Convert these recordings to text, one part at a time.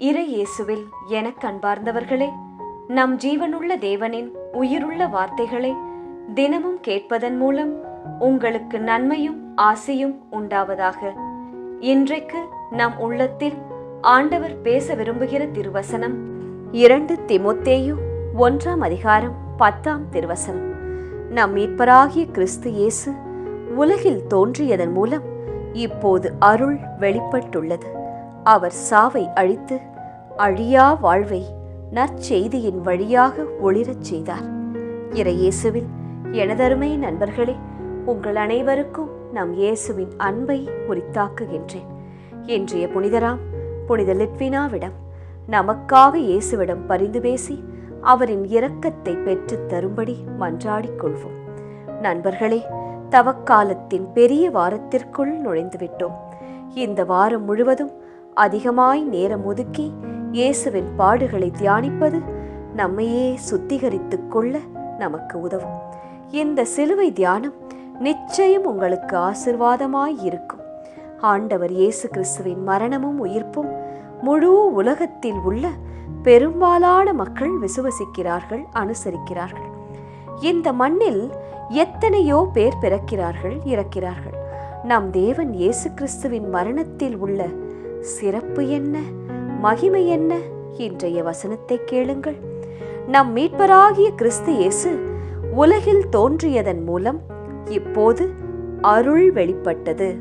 இறை இயேசுவில் எனக் அன்பார்ந்தவர்களே நம் ஜீவனுள்ள தேவனின் உயிருள்ள வார்த்தைகளை தினமும் கேட்பதன் மூலம் உங்களுக்கு நன்மையும் ஆசையும் உண்டாவதாக. இன்றைக்கு நம் உள்ளத்தில் ஆண்டவர் பேச விரும்புகிற திருவசனம் இரண்டு திமுத்தேயு ஒன்றாம் அதிகாரம் பத்தாம் திருவசனம். நம் மீட்பராகிய கிறிஸ்து இயேசு உலகில் தோன்றியதன் மூலம் இப்போது அருள் வெளிப்பட்டுள்ளது. அவர் சாவை அழித்து அழியா வாழ்வை நற்செய்தியின் வழியாக ஒளிரச் செய்தார். இறையேசுவில் எனதருமை நண்பர்களே உங்கள் அனைவருக்கும் நம் இயேசுவின் அன்பை உரித்தாக்குகின்றேன். இன்றைய புனிதராம் புனித லிட்வினாவிடம் நமக்காக இயேசுவிடம் பரிந்து பேசி அவரின் இரக்கத்தை பெற்றுத் தரும்படி மன்றாடிக் கொள்வோம். நண்பர்களே தவக்காலத்தின் பெரிய வாரத்திற்குள் நுழைந்துவிட்டோம். இந்த வாரம் முழுவதும் அதிகமாய் நேரம் ஒதுக்கி இயேசுவின் பாடுகளை தியானிப்பது நம்மையே சுத்திகரித்துக் கொள்ள நமக்கு உதவும். இந்த சிலுவை தியானம் நிச்சயம் உங்களுக்கு ஆசிர்வாதமாய் இருக்கும். ஆண்டவர் இயேசு கிறிஸ்துவின் மரணமும் உயிர்ப்பும் முழு உலகத்தில் உள்ள பெரும்பாலான மக்கள் விசுவசிக்கிறார்கள் அனுசரிக்கிறார்கள். இந்த மண்ணில் எத்தனையோ பேர் பிறக்கிறார்கள் இறக்கிறார்கள். நம் தேவன் இயேசு கிறிஸ்துவின் மரணத்தில் உள்ள சிறப்பு என்ன? மகிமை என்ன? இன்றைய வசனத்தை கேளுங்கள். நம் மீட்பராகிய கிறிஸ்து இயேசு உலகில் தோன்றியதன் மூலம் இப்போது அருள் வெளிப்பட்டது.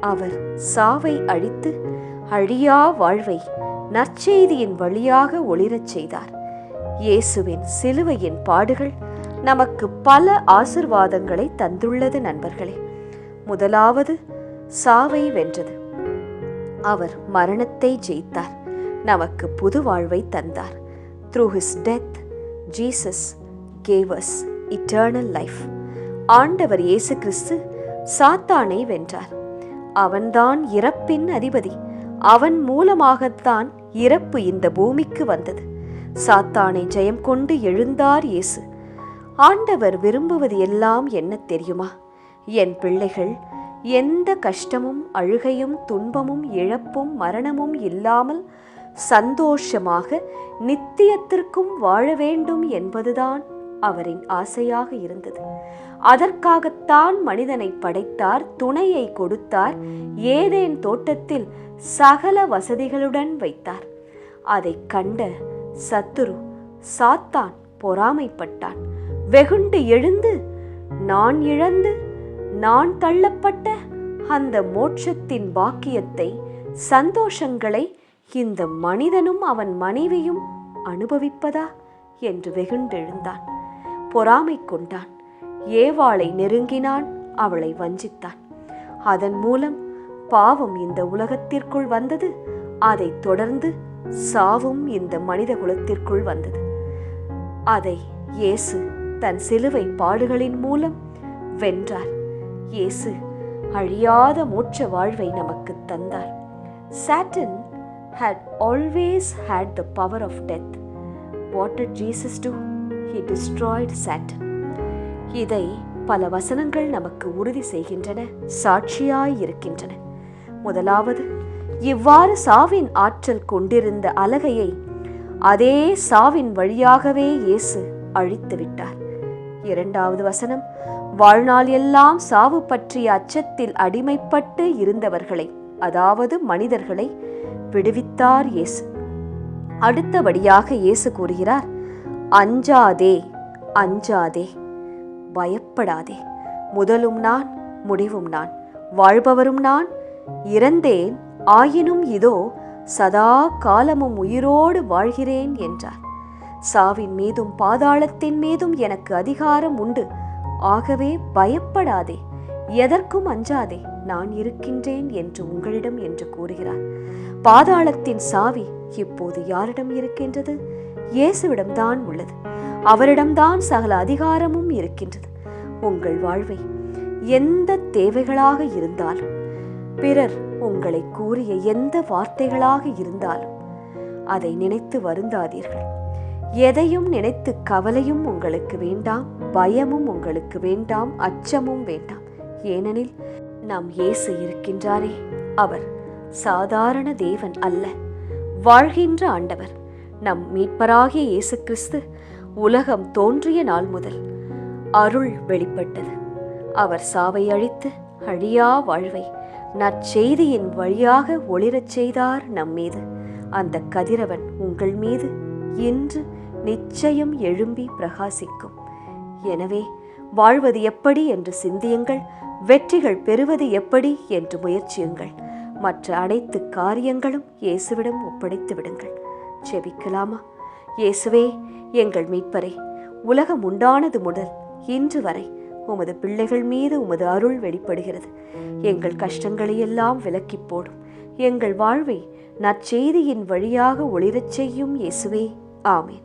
அவர் சாவை அழித்து அழியா வாழ்வை நற்செய்தியின் வழியாக ஒளிரச் செய்தார். இயேசுவின் சிலுவையின் பாடுகள் நமக்கு பல ஆசிர்வாதங்களை தந்துள்ளது நண்பர்களே. முதலாவது சாவை வென்றது. அவர் மரணத்தை ஜெயித்தார். நமக்கு புது வாழ்வை தந்தார். Through his death Jesus gives eternal life ஆண்டவர் இயேசு கிறிஸ்து சாத்தானை வென்றார். அவன்தான் இறப்பின் அதிபதி. அவன் மூலமாகத்தான் இறப்பு இந்த பூமிக்கு வந்தது. சாத்தானை ஜெயம் கொண்டு எழுந்தார் இயேசு. ஆண்டவர் விரும்புவது எல்லாம் என்ன தெரியுமா? என் பிள்ளைகள் எந்த கஷ்டமும் அழுகையும் துன்பமும் இழப்பும் மரணமும் இல்லாமல் சந்தோஷமாக நித்தியத்திற்கும் வாழ வேண்டும் என்பதுதான் அவரின் ஆசையாக இருந்தது. அதற்காகத்தான் மனிதனை படைத்தார் துணையை கொடுத்தார் ஏதேன் தோட்டத்தில் சகல வசதிகளுடன் வைத்தார். அதைக் கண்ட சத்துரு சாத்தான் பொறாமைப்பட்டான். வெகுண்டு எழுந்து நான் இழந்து நான் தள்ளப்பட்ட அந்த மோட்சத்தின் பாக்கியத்தை சந்தோஷங்களை இந்த மனிதனும் அவன் மனைவியும் அனுபவிப்பதா? என்று வெகுண்டெழுந்தான். பொறாமை கொண்டான். ஏவாளை நெருங்கினான். அவளை வஞ்சித்தான். அதன் மூலம் பாவம் இந்த உலகத்திற்குள் வந்தது. அதைத் தொடர்ந்து சாவும் இந்த மனித குலத்திற்குள் வந்தது. அதை இயேசு தன் சிலுவை பாடுகளின் மூலம் வென்றார். இயேசு அழியாத மோட்ச வாழ்வை நமக்கு தந்தார் Satan had always had the power of death. What did Jesus do? He destroyed Satan. இதை பல வசனங்கள் நமக்கு உறுதி செய்கின்றன சாட்சியாய் இருக்கின்றன முதலாவது இவ்வாறு சாவின் ஆற்றல் கொண்டிருந்த அலகையை அதே சாவின் வழியாகவே இயேசு அழித்து விட்டார் இரண்டாவது வசனம் வாழ்நாள் எல்லாம் சாவு பற்றிய அச்சத்தில் அடிமைப்பட்டு இருந்தவர்களை அதாவது மனிதர்களை விடுவித்தார் இயேசு. அடுத்தபடியாக இயேசு கூறுகிறார் அஞ்சாதே அஞ்சாதே பயப்படாதே முதலும் நான் முடிவும் நான் வாழ்பவரும் நான் இறந்தேன் ஆயினும் இதோ சதா காலமும் உயிரோடு வாழ்கிறேன் என்றார். சாவின் மீதும் பாதாளத்தின் மீதும் எனக்கு அதிகாரம் உண்டு. ஆகவே பயப்படாதே. எதற்கும் அஞ்சாதே. நான் இருக்கின்றேன் என்று உங்களிடம் என்று கூறுகிறார். பாதாளத்தின் சாவி இப்போது யாரிடம் இருக்கின்றது? இயேசுவிடம்தான் உள்ளது. அவரிடம்தான் சகல அதிகாரமும் இருக்கின்றது. உங்கள் வாழ்வை எந்த தேவைகளாக இருந்தாலும் பிறர் உங்களை கூறிய எந்த வார்த்தைகளாக இருந்தாலும் அதை நினைத்து வருந்தாதீர்கள். எதையும் நினைத்து கவலையும் உங்களுக்கு வேண்டாம் பயமும் உங்களுக்கு வேண்டாம் அச்சமும் வேண்டாம். ஏனெனில் நாம் இயேசு இருக்கின்றாரே. அவர் சாதாரண தேவன் அல்ல. வாழ்கின்ற ஆண்டவர் நம் மீட்பராகிய இயேசு கிறிஸ்து உலகம் தோன்றிய நாள் முதல் அருள் வெளிப்பட்டது. அவர் சாவை அழித்து அழியா வாழ்வை நற்செய்தியின் வழியாக ஒளிரச் செய்தார் நம்மீது. அந்த கதிரவன் உங்கள் மீது இன்று நிச்சயம் எழும்பி பிரகாசிக்கும். எனவே வாழ்வது எப்படி என்று சிந்தியுங்கள் வெற்றிகள் பெறுவது எப்படி என்று முயற்சியுங்கள். மற்ற அனைத்து காரியங்களும் இயேசுவிடம் ஒப்படைத்து விடுங்கள். செபிக்கலாமா இயேசுவே எங்கள் மீட்பரே உலகம் உண்டானது முதல் இன்று வரை உமது பிள்ளைகள் மீது உமது அருள் வெளிப்படுகிறது. எங்கள் கஷ்டங்களை எல்லாம் விலக்கிப் போடும். எங்கள் வாழ்வை நற்செய்தியின் வழியாக ஒளிரச் செய்யும் இயேசுவே. ஆமேன்.